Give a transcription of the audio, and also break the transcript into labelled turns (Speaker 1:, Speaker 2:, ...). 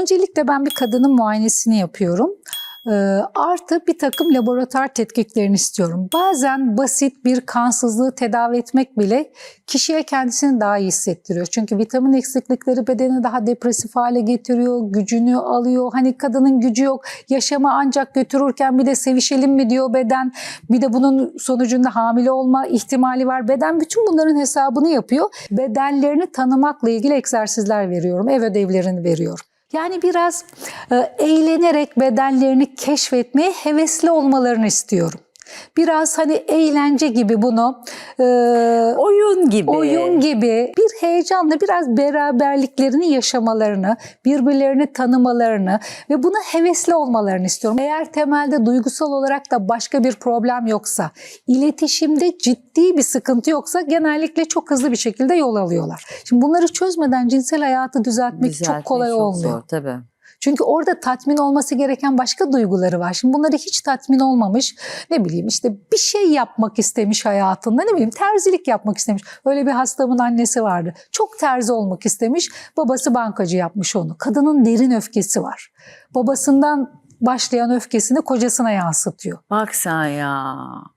Speaker 1: öncelikle ben bir kadının muayenesini yapıyorum. Ee, artı bir takım laboratuvar tetkiklerini istiyorum. Bazen basit bir kansızlığı tedavi etmek bile kişiye kendisini daha iyi hissettiriyor. Çünkü vitamin eksiklikleri bedeni daha depresif hale getiriyor, gücünü alıyor. Hani kadının gücü yok, yaşama ancak götürürken bir de sevişelim mi diyor beden. Bir de bunun sonucunda hamile olma ihtimali var. Beden bütün bunların hesabını yapıyor. Bedenlerini tanımakla ilgili egzersizler veriyorum, ev ödevlerini veriyorum. Yani biraz e, eğlenerek bedenlerini keşfetmeye hevesli olmalarını istiyorum. Biraz hani eğlence gibi bunu e,
Speaker 2: Oyun gibi.
Speaker 1: oyun gibi heyecanla biraz beraberliklerini yaşamalarını, birbirlerini tanımalarını ve buna hevesli olmalarını istiyorum. Eğer temelde duygusal olarak da başka bir problem yoksa, iletişimde ciddi bir sıkıntı yoksa genellikle çok hızlı bir şekilde yol alıyorlar. Şimdi bunları çözmeden cinsel hayatı düzeltmek
Speaker 2: Düzeltmek
Speaker 1: çok kolay
Speaker 2: çok
Speaker 1: olmuyor.
Speaker 2: Zor, tabii.
Speaker 1: Çünkü orada tatmin olması gereken başka duyguları var. Şimdi bunları hiç tatmin olmamış. Ne bileyim işte bir şey yapmak istemiş hayatında. Ne bileyim terzilik yapmak istemiş. Öyle bir hastamın annesi vardı. Çok terzi olmak istemiş. Babası bankacı yapmış onu. Kadının derin öfkesi var. Babasından başlayan öfkesini kocasına yansıtıyor.
Speaker 2: Bak sen ya.